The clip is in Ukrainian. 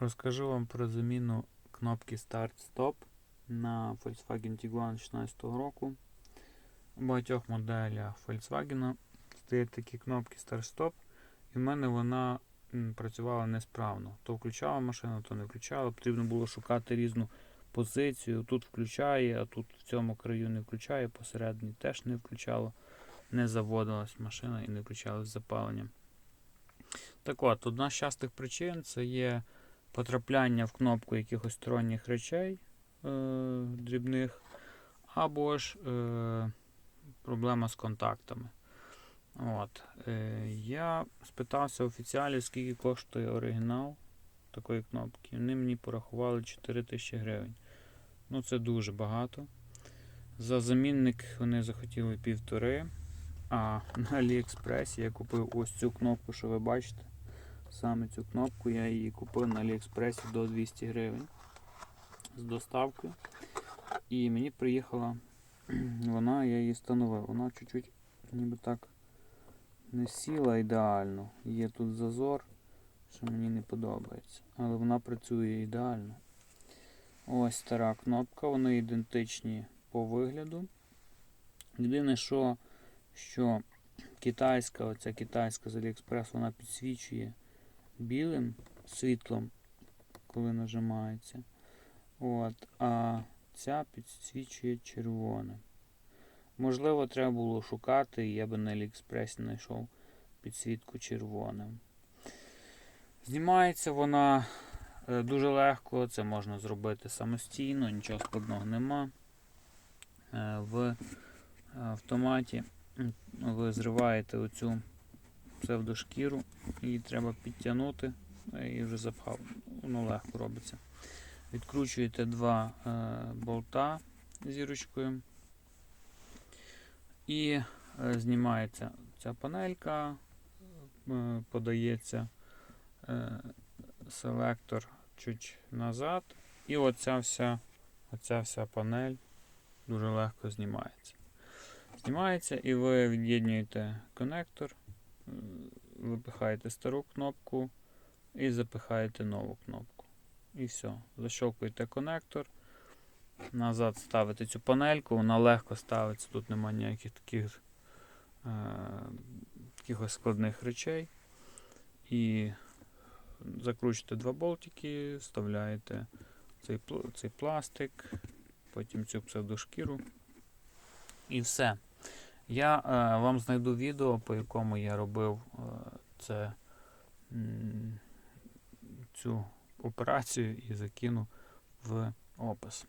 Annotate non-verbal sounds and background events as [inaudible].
Розкажу вам про заміну кнопки Start-Stop на Volkswagen Tiguan 16 року. У багатьох моделях Volkswagen стоять такі кнопки Start-Stop, і в мене вона працювала несправно. То включала машину, то не включала. Потрібно було шукати різну позицію. Тут включає, а тут в цьому краю не включає, посередині теж не включало. Не заводилась машина і не включалось запалення. Так от, одна з частих причин це є потрапляння в кнопку якихось сторонніх речей е, дрібних, або ж е, проблема з контактами. От. Е, я спитався офіціалів, скільки коштує оригінал такої кнопки. Вони мені порахували 4 тисячі гривень. Ну, це дуже багато. За замінник вони захотіли півтори. А на Аліекспресі я купив ось цю кнопку, що ви бачите. Саме цю кнопку я її купив на Аліекспресі до 200 гривень з доставкою. І мені приїхала [clears throat] вона, я її встановив. Вона чуть-чуть ніби так не сіла ідеально. Є тут зазор, що мені не подобається. Але вона працює ідеально. Ось стара кнопка, вони ідентичні по вигляду. Єдине, що, що китайська, оця китайська з AliExpress, вона підсвічує білим світлом, коли нажимається. От, а ця підсвічує червоним. Можливо, треба було шукати, я би на AliExpress знайшов підсвітку червоним. Знімається вона е, дуже легко, це можна зробити самостійно, нічого складного нема. Е, В автоматі ви зриваєте оцю псевдошкіру, її треба підтягнути е, і вже запхав. Воно легко робиться. Відкручуєте два е, болта зірочкою. І е, знімається ця панелька, подається селектор чуть назад. І оця вся, оця вся панель дуже легко знімається. Знімається і ви від'єднуєте конектор, випихаєте стару кнопку і запихаєте нову кнопку. І все. Защелкуєте конектор. Назад ставите цю панельку, вона легко ставиться, тут немає ніяких таких е, якихось складних речей. І закручуєте два болтики, вставляєте цей, цей пластик, потім цю псевдошкіру. І все. Я е, вам знайду відео, по якому я робив е, це, цю операцію і закину в опис.